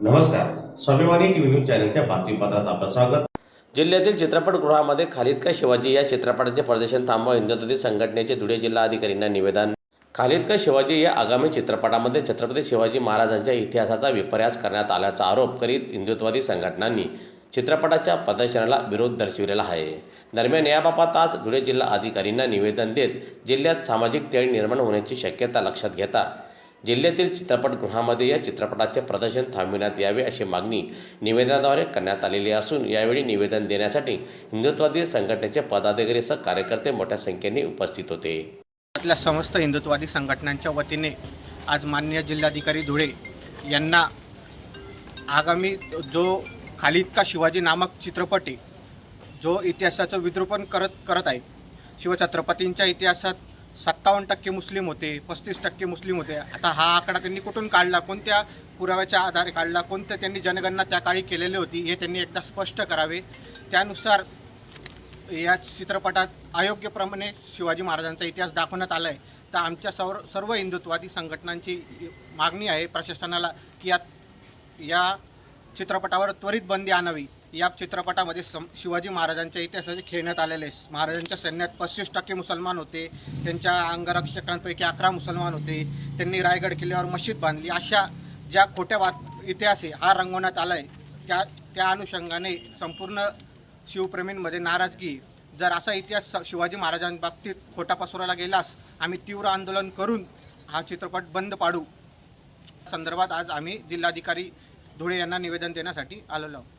नमस्कार. स्वाभिमानी TV news चॅनलच्या बातमीपत्रात आपलं स्वागत. जिल्ह्यातील चित्रपटगृहामध्ये खालिद का शिवाजी या चित्रपटाचे प्रदर्शन थांबवा हिंदुत्ववादी संघटनेचे धुळे जिल्हा अधिकाऱ्यांना निवेदन. खालिद का शिवाजी या आगामी चित्रपटामध्ये छत्रपती शिवाजी महाराजांच्या इतिहासाचा विपर्यास करण्यात आल्याचा आरोप करीत हिंदुत्ववादी संघटनांनी चित्रपटाच्या प्रदर्शनाला विरोध दर्शविलेला आहे. दरम्यान याबाबत आज धुळे जिल्हा अधिकाऱ्यांना निवेदन देत जिल्ह्यात सामाजिक तेळ निर्माण होण्याची शक्यता लक्षात घेता जिल्ह्यातील चित्रपटगृहामध्ये या चित्रपटाचे प्रदर्शन थांबविण्यात यावे अशी मागणी निवेदनाद्वारे करण्यात आलेली असून यावेळी निवेदन देण्यासाठी हिंदुत्ववादी संघटनेचे पदाधिकारीसह कार्यकर्ते मोठ्या संख्येने उपस्थित होते. आपल्या समस्त हिंदुत्ववादी संघटनांच्या वतीने आज माननीय जिल्हाधिकारी धुळे यांना आगामी जो खालिद का शिवाजी नामक चित्रपट आहे जो इतिहासाचं विद्रूपण करत करत आहे शिवछत्रपतींच्या इतिहासात सत्तावन्न टक्के मुस्लिम होते पस्तीस टक्के मुस्लिम होते. आता हा आकडा त्यांनी कुठून काढला? कोणत्या पुराव्याच्या आधारे काढला? कोणत्या त्यांनी जनगणना त्या काळी केलेली होती? हे त्यांनी एकदा स्पष्ट करावे. त्यानुसार या चित्रपटात अयोग्यप्रमाणे शिवाजी महाराजांचा इतिहास दाखवण्यात आला आहे तर आमच्या सर्व सर्व हिंदुत्ववादी संघटनांची मागणी आहे प्रशासनाला की या या चित्रपटावर त्वरित बंदी आणावी. या चित्रपटामध्ये सम शिवाजी महाराजांच्या इतिहासाचे खेळण्यात आलेले महाराजांच्या सैन्यात पस्तीस टक्के मुसलमान होते. त्यांच्या अंगरक्षकांपैकी अकरा मुसलमान होते. त्यांनी रायगड किल्ल्यावर मशीद बांधली. अशा ज्या खोट्या बात इतिहास आहे हा रंगवण्यात आला आहे त्या त्या अनुषंगाने संपूर्ण शिवप्रेमींमध्ये नाराजगी. जर असा इतिहास शिवाजी महाराजांबाबतीत खोटा पसरवला गेलास आम्ही तीव्र आंदोलन करून हा चित्रपट बंद पाडू. संदर्भात आज आम्ही जिल्हाधिकारी धुळे यांना निवेदन देण्यासाठी आलेलो आहोत.